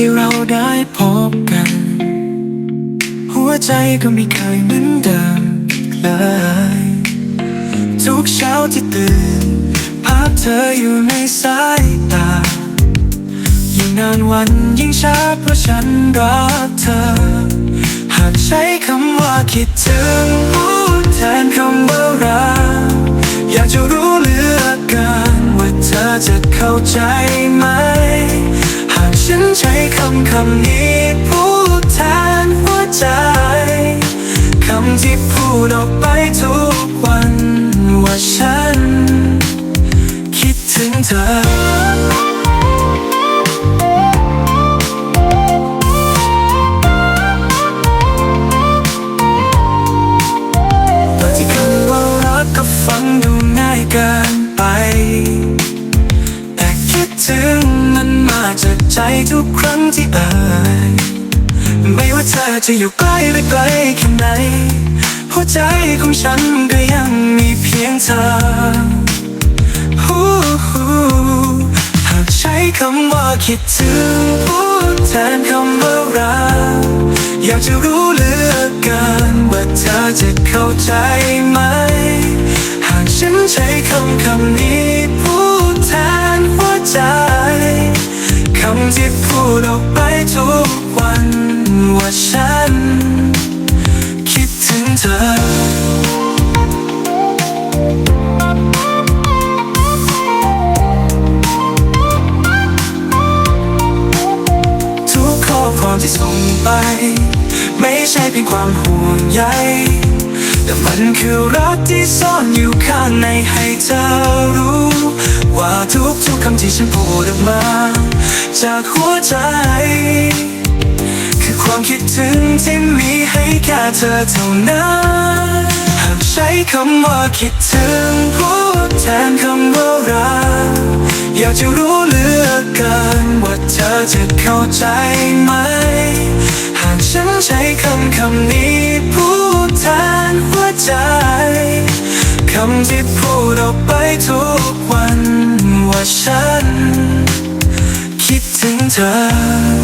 ที่เราได้พบกัน หัวใจก็ไม่เคยเหมือนเดิมเลย ทุกเช้าที่ตื่น ภาพเธออยู่ในสายตา ยิ่งนานวันยิ่งช้าเพราะฉันรักเธอ หากใช้คำว่าคิดถึงพูดแทนคำว่ารักอยากจะรู้เหลือเกินว่าเธอจะเข้าใจไหม นใช้คำคำนี้พูดแทนหัวใจ คำที่พูดออกไปทุกวันว่าฉัน คิดถึงเธอบางทีคำว่ารักก็ฟังดูง่ายเกินไป แต่คิดถึง มันมาจากใจทุกครั้งที่เอ่ยไม่ว่าเธอจะอยู่ใกล้หรือไกลแค่ไหน หัวใจของฉันก็ยังมีเพียงเธอฮู้ฮูหากใช้คำว่าคิดถึงพูดแทนคำว่ารักอยากจะรู้เหลือเกินว่าเธอจะเข้าใจไหม หากฉันใช้คำคำนี้ ที่ส่งไป ไม่ใช่เพียงความห่วงใยแต่มันคือรักที่ซ่อนอยู่ข้างในให้เธอรู้ ว่าทุกทุกๆคำที่ฉันพูดออกมา จากหัวใจ คือความคิดถึงที่มีให้แค่เธอเท่านั้นหากใช้คำว่าคิดถึงพูดแทนคำว่ารัก อยากจะรู้เหลือเกินว่าเธอจะเข้าใจไหม หากฉันใช้คำคำนี้พูดแทนหัวใจคำที่พูดออกไปทุกวันว่าฉัน คิดถึงเธอ